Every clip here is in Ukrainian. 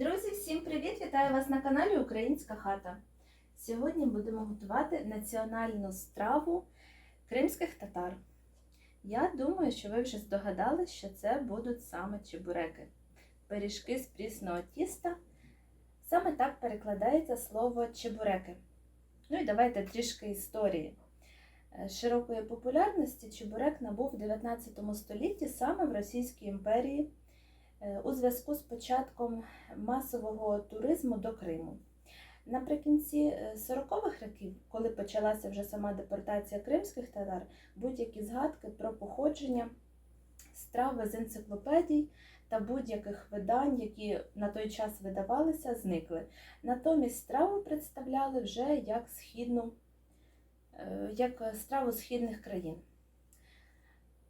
Друзі, всім привіт! Вітаю вас на каналі Українська хата. Сьогодні будемо готувати національну страву кримських татар. Я думаю, що ви вже здогадались, що це будуть саме чебуреки. Пиріжки з прісного тіста. Саме так перекладається слово чебуреки. Ну і давайте трішки історії. Е, Широкої популярності чебурек набув в 19 столітті саме в Російській імперії у зв'язку з початком масового туризму до Криму. Наприкінці 40-х років, коли почалася вже сама депортація кримських татар, будь-які згадки про походження страви з енциклопедій та будь-яких видань, які на той час видавалися, зникли. Натомість страву представляли вже як східну, е, як страву східних країн.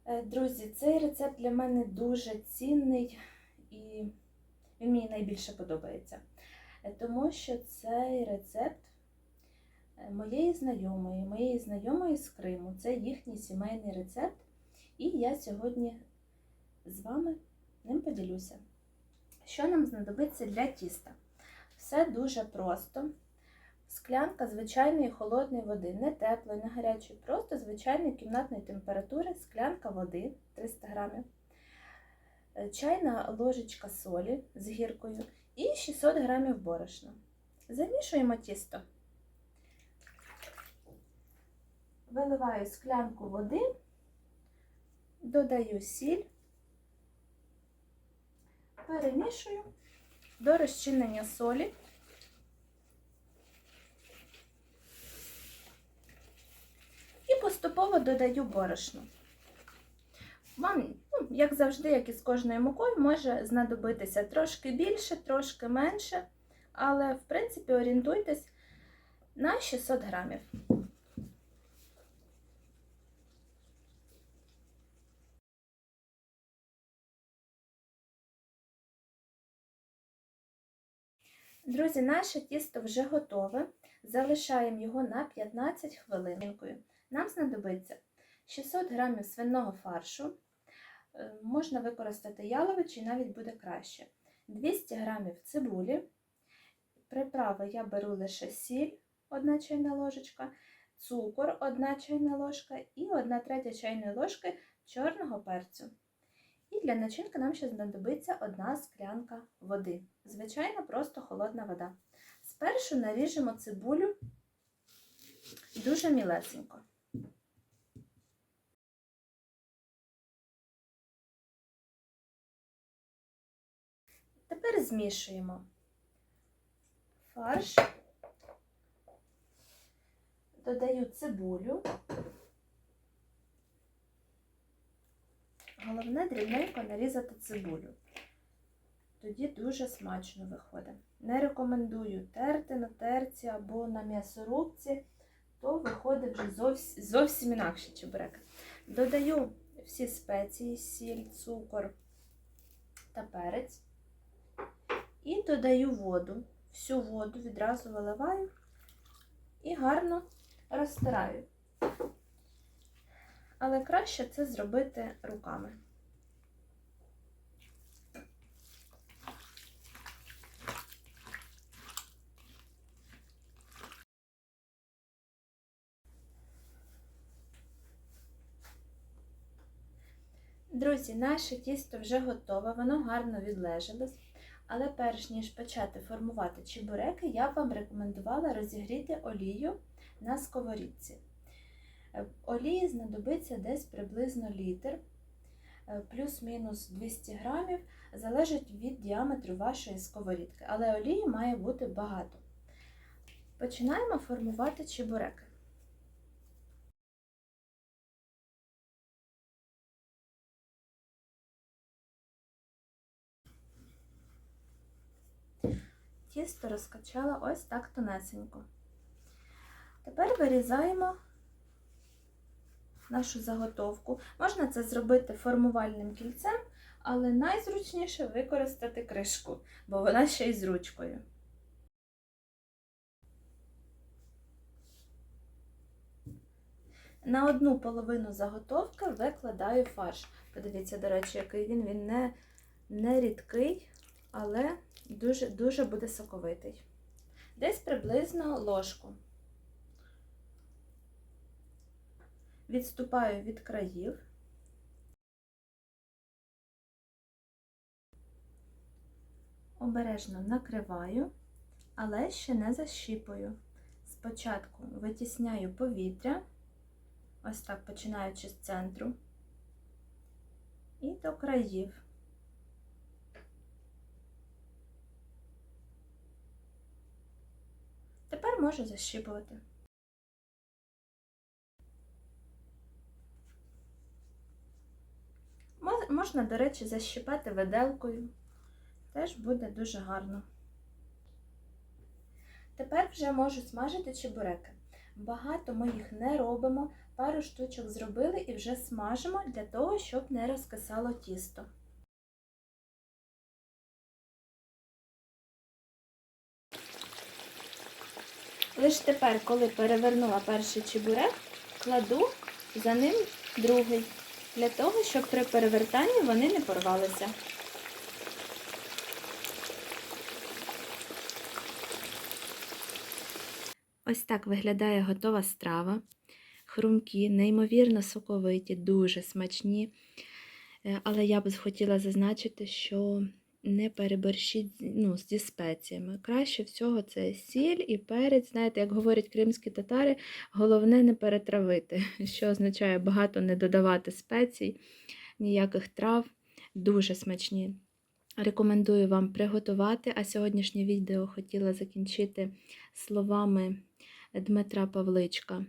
Е, Друзі, цей рецепт для мене дуже цінний і він мені найбільше подобається. Е, Тому що цей рецепт е, моєї знайомої, моєї знайомої з Криму. Це їхній сімейний рецепт. І я сьогодні з вами ним поділюся. Що нам знадобиться для тіста? Все дуже просто. Склянка звичайної холодної води, не теплої, не гарячої, просто звичайної кімнатної температури, склянка води 300 грамів, чайна ложечка солі з гіркою і 600 грамів борошна. Замішуємо тісто. Виливаю склянку води, додаю сіль, перемішую до розчинення солі. І поступово додаю борошно. Вам, як завжди, як і з кожною мукою, може знадобитися трошки більше, трошки менше, але, в принципі, орієнтуйтесь на 600 грамів. Друзі, наше тісто вже готове. Залишаємо його на 15 хвилин. Нам знадобиться 600 грамів свиного фаршу. Е, Можна використати яловичий, навіть буде краще. 200 грамів цибулі. Приправи я беру лише сіль, 1 чайна ложечка, цукор, 1 чайна ложка і 1 третя чайної ложки чорного перцю. І для начинки нам ще знадобиться одна склянка води. Звичайно, просто холодна вода. Спершу наріжемо цибулю дуже мілесенько. Тепер змішуємо фарш, додаю цибулю. Головне дрібненько нарізати цибулю. Тоді дуже смачно виходить. Не рекомендую терти на терці або на м'ясорубці, то виходить вже зовсім, зовсім інакше чебурек. Додаю всі спеції, сіль, цукор та перець. І додаю воду. Всю воду відразу виливаю і гарно розтираю. Але краще це зробити руками. Друзі, наше тісто вже готове, воно гарно відлежалось. Але перш ніж почати формувати чебуреки, я б вам рекомендувала розігріти олію на сковорідці. Е, Олії знадобиться десь приблизно літр, е, плюс-мінус 200 грамів, залежить від діаметру вашої сковорідки, але олії має бути багато. Починаємо формувати чебуреки. Тісто розкачала ось так тонесенько. Тепер вирізаємо нашу заготовку. Можна це зробити формувальним кільцем, але найзручніше використати кришку, бо вона ще й з ручкою. На одну половину заготовки викладаю фарш. Подивіться, до речі, який він, він не, не рідкий, але дуже-дуже буде соковитий. Десь приблизно ложку. Відступаю від країв. Обережно накриваю, але ще не защіпую. Спочатку витісняю повітря, ось так починаючи з центру, і до країв. Тепер можу защіпувати. Можна, до речі, защіпати виделкою. Теж буде дуже гарно. Тепер вже можу смажити чебуреки. Багато ми їх не робимо, пару штучок зробили і вже смажимо для того, щоб не розкисало тісто. Лише тепер, коли перевернула перший чебурек, кладу за ним другий, для того, щоб при перевертанні вони не порвалися. Ось так виглядає готова страва. Хрумкі, неймовірно соковиті, дуже смачні. Е, Але я б хотіла зазначити, що не переборщіть ну, зі спеціями. Краще всього це сіль і перець. Знаєте, як говорять кримські татари, головне не перетравити, що означає багато не додавати спецій, ніяких трав. Дуже смачні. Рекомендую вам приготувати, а сьогоднішнє відео хотіла закінчити словами Дмитра Павличка.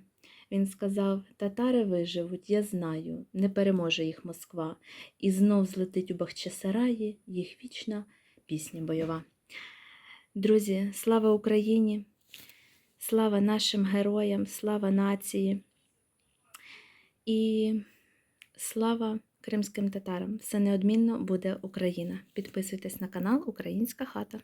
Він сказав: Татари виживуть, я знаю, не переможе їх Москва, і знов злетить у Бахчисараї їх вічна пісня бойова. Друзі, слава Україні! Слава нашим героям, слава нації і слава кримським татарам! Все неодмінно буде Україна. Підписуйтесь на канал Українська хата.